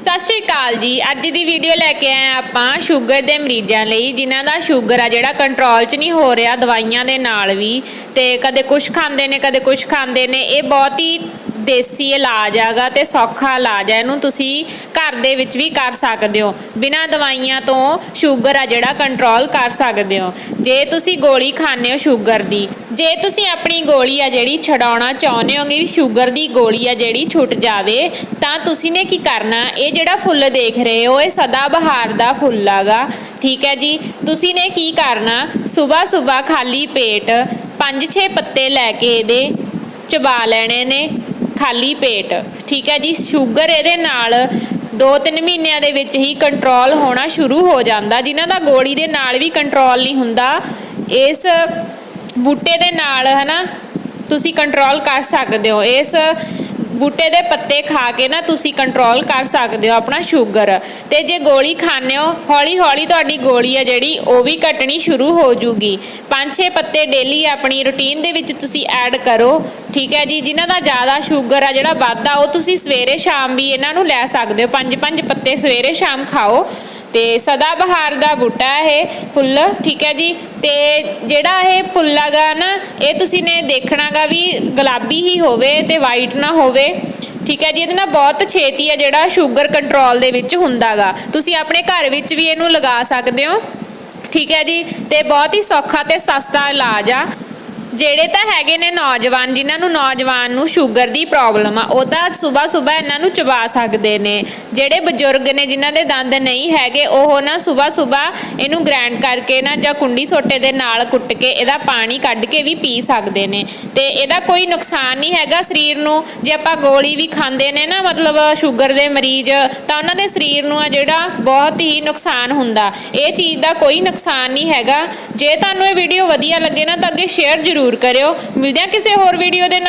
ਸਤਿ ਸ਼੍ਰੀ ਅਕਾਲ ਜੀ। ਅੱਜ ਦੀ ਵੀਡੀਓ ਲੈ ਕੇ ਆਏ ਆਪਾਂ ਸ਼ੂਗਰ ਦੇ ਮਰੀਜ਼ਾਂ ਲਈ, ਜਿਨ੍ਹਾਂ ਦਾ ਸ਼ੂਗਰ ਆ ਜਿਹੜਾ ਕੰਟਰੋਲ 'ਚ ਨਹੀਂ ਹੋ ਰਿਹਾ ਦਵਾਈਆਂ ਦੇ ਨਾਲ ਵੀ। ਤੇ ਕਦੇ ਕੁਝ ਖਾਂਦੇ ਨੇ, ਕਦੇ ਕੁਝ ਖਾਂਦੇ ਨੇ। ਇਹ ਬਹੁਤ ਹੀ ਦੇਸੀ ਇਲਾਜ ਹੈਗਾ ਤੇ ਸੌਖਾ ਇਲਾਜ ਹੈ। ਇਹਨੂੰ ਤੁਸੀਂ ਘਰ ਦੇ ਵਿੱਚ ਵੀ ਕਰ ਸਕਦੇ ਹੋ। ਬਿਨਾਂ ਦਵਾਈਆਂ ਤੋਂ ਸ਼ੂਗਰ ਆ ਜਿਹੜਾ ਕੰਟਰੋਲ ਕਰ ਸਕਦੇ ਹੋ। ਜੇ ਤੁਸੀਂ ਗੋਲੀ ਖਾਂਦੇ ਹੋ ਸ਼ੂਗਰ ਦੀ, ਜੇ ਤੁਸੀਂ ਆਪਣੀ ਗੋਲੀ ਆ ਜਿਹੜੀ ਛਡਾਉਣਾ ਚਾਹੁੰਦੇ ਹੋਗੇ ਵੀ ਸ਼ੂਗਰ ਦੀ ਗੋਲੀ ਆ ਜਿਹੜੀ ਛੁੱਟ ਜਾਵੇ, ਤਾਂ ਤੁਸੀਂ ਨੇ ਕੀ ਕਰਨਾ? ਇਹ ਜਿਹੜਾ ਫੁੱਲ ਦੇਖ ਰਹੇ ਹੋ, ਇਹ ਸਦਾ ਬਹਾਰ ਦਾ ਫੁੱਲ ਆਗਾ। ਠੀਕ ਹੈ ਜੀ? ਤੁਸੀਂ ਨੇ ਕੀ ਕਰਨਾ? ਸਵੇਰ ਸਵੇਰ ਖਾਲੀ ਪੇਟ 5-6 ਪੱਤੇ ਲੈ ਕੇ ਇਹਦੇ ਚਬਾ ਲੈਣੇ ਨੇ, ਖਾਲੀ ਪੇਟ। ਠੀਕ ਹੈ ਜੀ? ਸ਼ੂਗਰ ਇਹਦੇ ਨਾਲ 2-3 ਮਹੀਨਿਆਂ ਦੇ ਵਿੱਚ ਹੀ ਕੰਟਰੋਲ ਹੋਣਾ ਸ਼ੁਰੂ ਹੋ ਜਾਂਦਾ। ਜਿਨ੍ਹਾਂ ਦਾ ਗੋਲੀ ਦੇ ਨਾਲ ਵੀ ਕੰਟਰੋਲ ਨਹੀਂ ਹੁੰਦਾ, ਇਸ ਬੂਟੇ ਦੇ ਨਾਲ ਹਨਾ ਤੁਸੀਂ ਕੰਟਰੋਲ ਕਰ ਸਕਦੇ ਹੋ। ਇਸ ਬੂਟੇ ਦੇ ਪੱਤੇ ਖਾ ਕੇ ਨਾ ਤੁਸੀਂ ਕੰਟਰੋਲ ਕਰ ਸਕਦੇ ਹੋ ਆਪਣਾ ਸ਼ੂਗਰ ਤੇ ਜੇ ਗੋਲੀ ਖਾਂਦੇ ਹੋ ਹੌਲੀ ਹੌਲੀ ਤੁਹਾਡੀ ਗੋਲੀ ਆ ਜਿਹੜੀ, ਉਹ ਵੀ ਘਟਣੀ ਸ਼ੁਰੂ ਹੋ ਜੂਗੀ। ਪੰਜ ਛੇ ਪੱਤੇ ਡੇਲੀ ਆਪਣੀ ਰੁਟੀਨ ਦੇ ਵਿੱਚ ਤੁਸੀਂ ਐਡ ਕਰੋ, ਠੀਕ ਹੈ ਜੀ? ਜਿਨ੍ਹਾਂ ਦਾ ਜ਼ਿਆਦਾ ਸ਼ੂਗਰ ਆ ਜਿਹੜਾ ਵੱਧਦਾ, ਉਹ ਤੁਸੀਂ ਸਵੇਰੇ ਸ਼ਾਮ ਵੀ ਇਹਨਾਂ ਨੂੰ ਲੈ ਸਕਦੇ ਹੋ। ਪੰਜ ਪੰਜ ਪੱਤੇ ਸਵੇਰੇ ਸ਼ਾਮ ਖਾਓ। ਤੇ ਸਦਾ ਬਹਾਰ ਦਾ ਬੂਟਾ ਹੈ ਇਹ ਫੁੱਲ, ਠੀਕ ਹੈ ਜੀ? ਤੇ ਜਿਹੜਾ ਇਹ ਫੁੱਲ ਹੈਗਾ ਨਾ, ਇਹ ਤੁਸੀਂ ਨੇ ਦੇਖਣਾਗਾ ਵੀ ਗੁਲਾਬੀ ਹੀ ਹੋਵੇ ਤੇ ਵਾਈਟ ਨਾ ਹੋਵੇ, ਠੀਕ ਹੈ ਜੀ? ਇਹਦੇ ਨਾਲ ਬਹੁਤ ਛੇਤੀ ਹੈ ਜਿਹੜਾ ਸ਼ੂਗਰ ਕੰਟਰੋਲ ਦੇ ਵਿੱਚ ਹੁੰਦਾਗਾ। ਤੁਸੀਂ ਆਪਣੇ ਘਰ ਵਿੱਚ ਵੀ ਇਹਨੂੰ ਲਗਾ ਸਕਦੇ ਹੋ, ਠੀਕ ਹੈ ਜੀ? ਤੇ ਬਹੁਤ ਹੀ ਸੌਖਾ ਤੇ ਸਸਤਾ ਇਲਾਜ ਆ। ਜਿਹੜੇ ਤਾਂ ਹੈਗੇ ਨੇ ਨੌਜਵਾਨ, ਜਿਨ੍ਹਾਂ ਨੂੰ ਨੌਜਵਾਨ ਨੂੰ ਸ਼ੂਗਰ ਦੀ ਪ੍ਰੋਬਲਮ ਆ, ਉਹ ਤਾਂ ਸਵੇਰ ਸਵੇਰ ਇਹਨਾਂ ਨੂੰ ਚਬਾ ਸਕਦੇ ਨੇ। ਜਿਹੜੇ ਬਜ਼ੁਰਗ ਨੇ, ਜਿਨ੍ਹਾਂ ਦੇ ਦੰਦ ਨਹੀਂ ਹੈਗੇ, ਉਹ ਨਾ ਸਵੇਰ ਸਵੇਰ ਇਹਨੂੰ ਗ੍ਰਾਈਂਡ ਕਰਕੇ ਨਾ ਜਾਂ ਕੁੰਡੀ ਸੋਟੇ ਦੇ ਨਾਲ ਕੁੱਟ ਕੇ ਇਹਦਾ ਪਾਣੀ ਕੱਢ ਕੇ ਵੀ ਪੀ ਸਕਦੇ ਨੇ। ਤੇ ਇਹਦਾ ਕੋਈ ਨੁਕਸਾਨ ਨਹੀਂ ਹੈਗਾ ਸਰੀਰ ਨੂੰ। ਜੇ ਆਪਾਂ ਗੋਲੀ ਵੀ ਖਾਂਦੇ ਨੇ ਨਾ, ਮਤਲਬ ਸ਼ੂਗਰ ਦੇ ਮਰੀਜ਼, ਤਾਂ ਉਹਨਾਂ ਦੇ ਸਰੀਰ ਨੂੰ ਆ ਜਿਹੜਾ ਬਹੁਤ ਹੀ ਨੁਕਸਾਨ ਹੁੰਦਾ। ਇਹ ਚੀਜ਼ ਦਾ ਕੋਈ ਨੁਕਸਾਨ ਨਹੀਂ ਹੈਗਾ। ਜੇ ਤੁਹਾਨੂੰ ਇਹ ਵੀਡੀਓ ਵਧੀਆ ਲੱਗੇ ਨਾ, ਤਾਂ ਅੱਗੇ ਸ਼ੇਅਰ ਜ਼ਰੂਰ ਕਰਿਓ। ਮਿਲਦੇ ਹਾਂ ਕਿਸੇ ਹੋਰ ਵੀਡੀਓ ਦੇ ਨਾਲ।